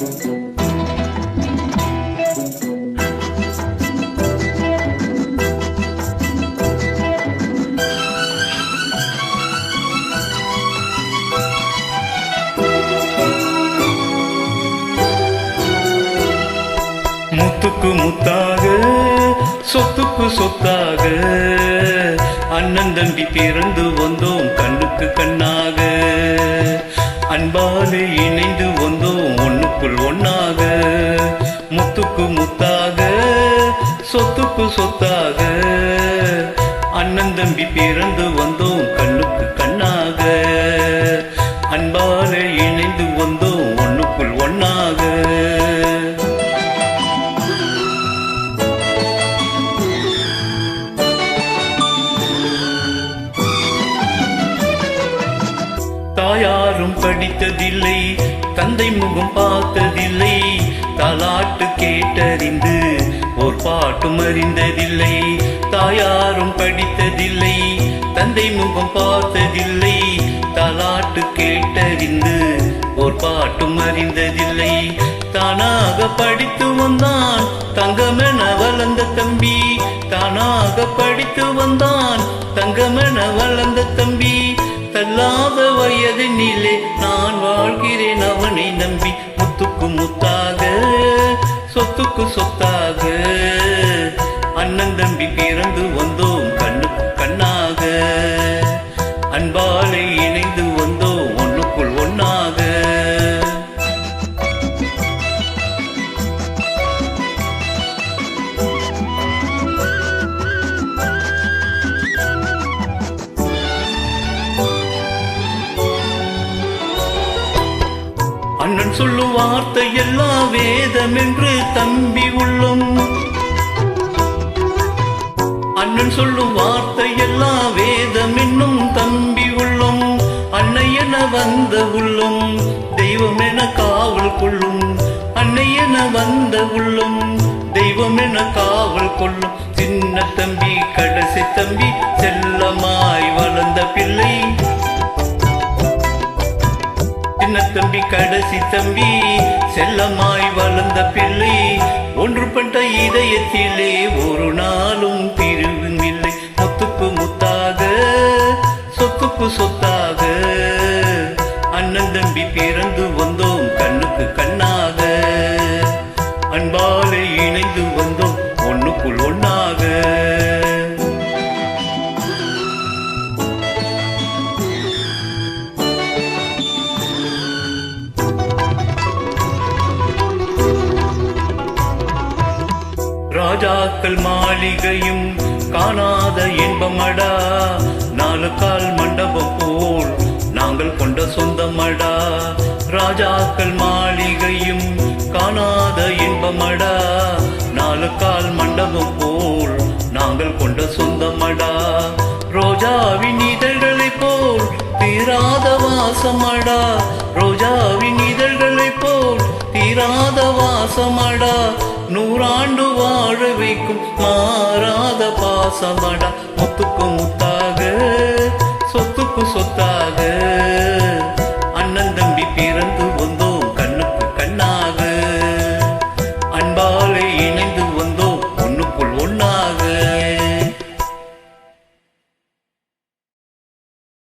முத்துக்கு முத்தாக சொத்துக்கு சொத்தாக. அண்ணன் தம்பி பிறந்து வந்தோம் கண்ணுக்கு கண்ணாக. அன்பாலே இணைந்து வந்தோம் ஒன்னாக முத்துக்கு முத்தாக சொத்துக்கு சொத்தாக. அண்ணன் தம்பி பிறந்து வந்தோம் கண்ணுக்கு கண்ணாக. அன்பார் யாரும் படித்ததில்லை தந்தை முகம் பார்த்ததில்லை தலாட்டு கேட்டறிந்து ஒரு பாட்டும் அறிந்ததில்லை. தாயாரும் படித்ததில்லை தந்தை முகம் பார்த்ததில்லை தலாட்டு கேட்டறிந்து ஒரு பாட்டும் அறிந்ததில்லை. தானாக படித்து வந்தான் தங்கமென வளர்ந்த தம்பி. தானாக படித்து வந்தான் தங்கமென வளர்ந்த தம்பி. தள்ளாத வயதினிலே நான் வாழ்கிறேன் அவனை நம்பி முத்துக்கு முத்தாக சொத்துக்கு சொத்தாக. அண்ணன் சொல்லும் வார்த்தை எல்லாம் வேதம் என்று தம்பி உள்ளம். அண்ணன் சொல்லும் வார்த்தை எல்லாம் வேதம் என்னும் தம்பி உள்ளம். அன்னை என வந்த உள்ளம் தெய்வம் என காவல் கொள்ளும். அன்னை என வந்த உள்ளம் தெய்வம் என காவல் கொள்ளும். சின்ன தம்பி சின்ன தம்பி கடைசி தம்பி? செல்லமாய் வளர்ந்த பிள்ளை. ஒன்றுபட்ட இதயத்திலே ஒரு நாளும் பிரிவும் இல்லை. முத்துக்கு முத்தாக சொத்துக்கு சொத்தாக. அண்ணன் தம்பி பிறந்து வந்தோம் ராஜாக்கள் மாளிகையும் காணாத இன்பமடா. நாலு கால் மண்டபம் போல் நாங்கள் கொண்ட சொந்தமடா. ராஜாக்கள் மாளிகையும் காணாத இன்பமடா. நாலு கால் மண்டபம் போல் நாங்கள் கொண்ட சொந்தமடா. ரோஜாவின் இதழ்களைப் போல் தீராத வாசமடா. ரோஜாவின் இதழ்களைப் போல் தீராத வாசமடா. நூறாண்டு வாழ வைக்கும் மாறாத பாசமடா. முத்துக்கு முத்தாக சொத்துக்கு சொத்தாக.